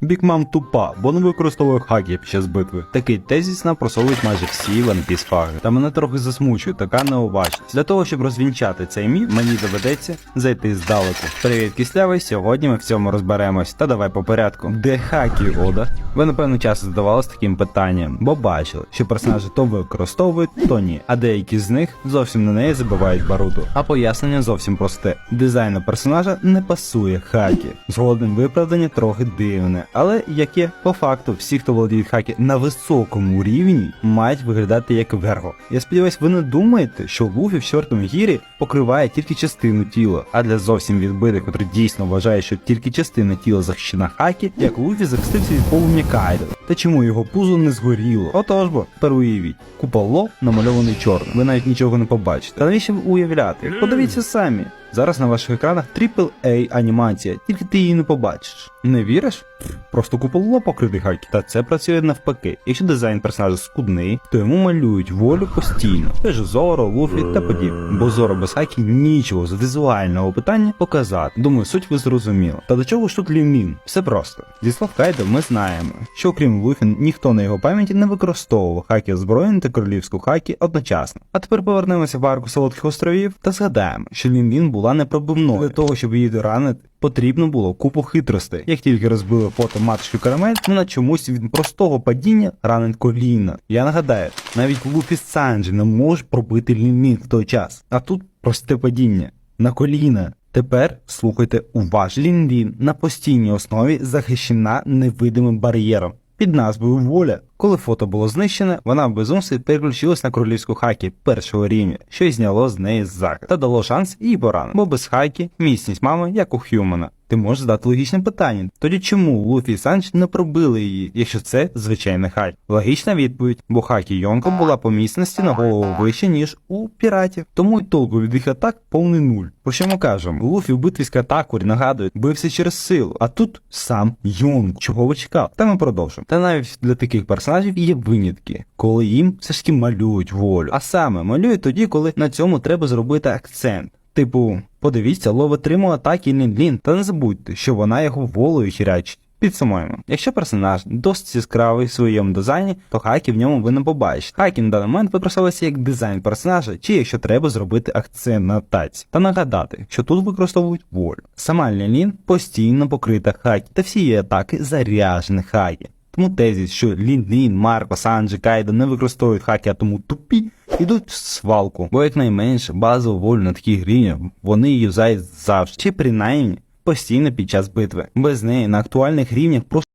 Бікмам тупа, бо не використовує хаки під час битви. Такий тезіс нам просовують майже всі One фаги. Та мене трохи засмучує така неуважність. Для того, щоб розвінчати цей міф, мені доведеться зайти здалеку. Привіт, кислявий. Сьогодні ми в цьому розберемось. Та давай по порядку. Де хакі Ода? Ви напевно часто задавалися таким питанням, бо бачили, що персонажі то використовують, то ні. А деякі з них зовсім на неї забивають баруту. А пояснення зовсім просте: дизайну персонажа не пасує хакі. Згодом виправдання трохи дивне, але яке по факту всі, хто володіють хакі на високому рівні, мають виглядати як верго. Я сподіваюсь, ви не думаєте, що Луфі в чортому гірі покриває тільки частину тіла, а для зовсім відбитих, котрі дійсно вважають, що тільки частина тіла захищена хакі, як Луфі захистився від полум'я Кайдо. Та чому його пузо не згоріло? Отож бо, тепер уявіть, куполо намальований чорним. Ви навіть нічого не побачите. Та навіщо уявляти? Подивіться самі. Зараз на ваших екранах AAA анімація, тільки ти її не побачиш. Не віриш? Просто куполо покритий хакі. Та це працює навпаки. Якщо дизайн персонажа скудний, то йому малюють волю постійно. Теж Зоро, Луфі та подібне. Бо Зоро без хакі нічого з візуального питання показати. Думаю, суть ви зрозуміли. Та до чого ж тут Лімін? Все просто. Зі слов Кайдо ми знаємо, що окрім Луфі, ніхто на його пам'яті не використовував хакі озброєння та королівську хакі одночасно. А тепер повернемося в арку Солодких островів та згадаємо, що Лімін була непробивною. Для того, щоб її доранити, потрібно було купу хитростей. Як тільки розбили фото матушки карамель, вона чомусь від простого падіння ранить коліна. Я нагадаю, навіть Луфі Санджі не може пробити ліміт в той час. А тут просте падіння на коліна. Тепер слухайте уважно. Лін-Лін на постійній основі захищена невидимим бар'єром. Під назвою Воля. Коли фото було знищене, вона в безумстві переключилась на королівську хакі першого рівня, що й зняло з неї захист та дало шанс її поранити. Бо без хайки міцність мами, як у Х'юмана. Ти можеш задати логічне питання. Тоді чому Луфі і Санч не пробили її, якщо це звичайний хай? Логічна відповідь, бо хакі Йонко була по міцності на голову вище, ніж у піратів. Тому й толку від їх атак повний нуль. Про що ми кажемо? Луфі в битві з Катакурі нагадує, бився через силу, а тут сам Йонко. Чого ви чекали? Та ми продовжимо. Та навіть для таких персонажів є винятки, коли їм все ж таки малюють волю. А саме малюють тоді, коли на цьому треба зробити акцент. Типу, подивіться, лов отримав атаки Лін-Лін, та не забудьте, що вона його волею хірячить. Підсумуємо, якщо персонаж досить яскравий в своєму дизайні, то хаки в ньому ви не побачите. Хаки на даний момент використовуються як дизайн персонажа, чи якщо треба зробити акцент на таці. Та нагадати, що тут використовують волю. Сама Лін постійно покрита хакі, та всі її атаки заряжені хакі. Тому тезіс, що Лін Лін, Марко, Санджі, Кайда не використовують хаки, а тому тупі, ідуть в свалку. Бо якнайменше базову волю на такій грі вони юзають завжди, чи принаймні постійно під час битви. Без неї на актуальних рівнях просто